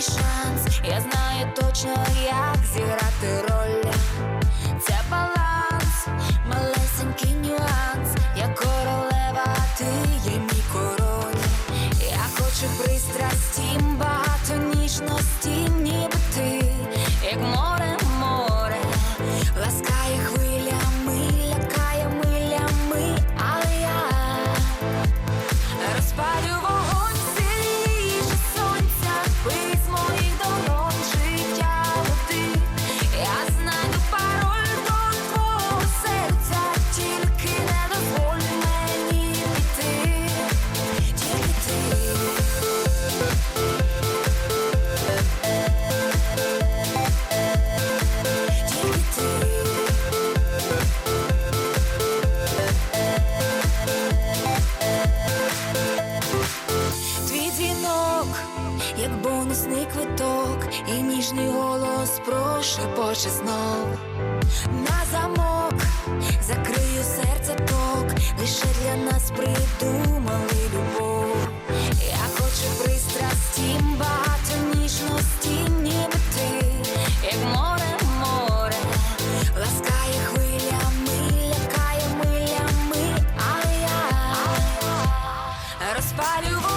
останній шанс, я знаю точно, як зіграти роль. Це баланс, малесенький нюанс, я королева, а ти є мій король. Я хочу пристрасті, багато ніжності. Місний квиток і ніжний голос прошепоче знов на замок, закрию серце ток, лише для нас придумали любов. Я хочу пристрасті, багато ніжності, ніби ти, як море, море, ласкає хвилями, лякає милями, а я розпалюю.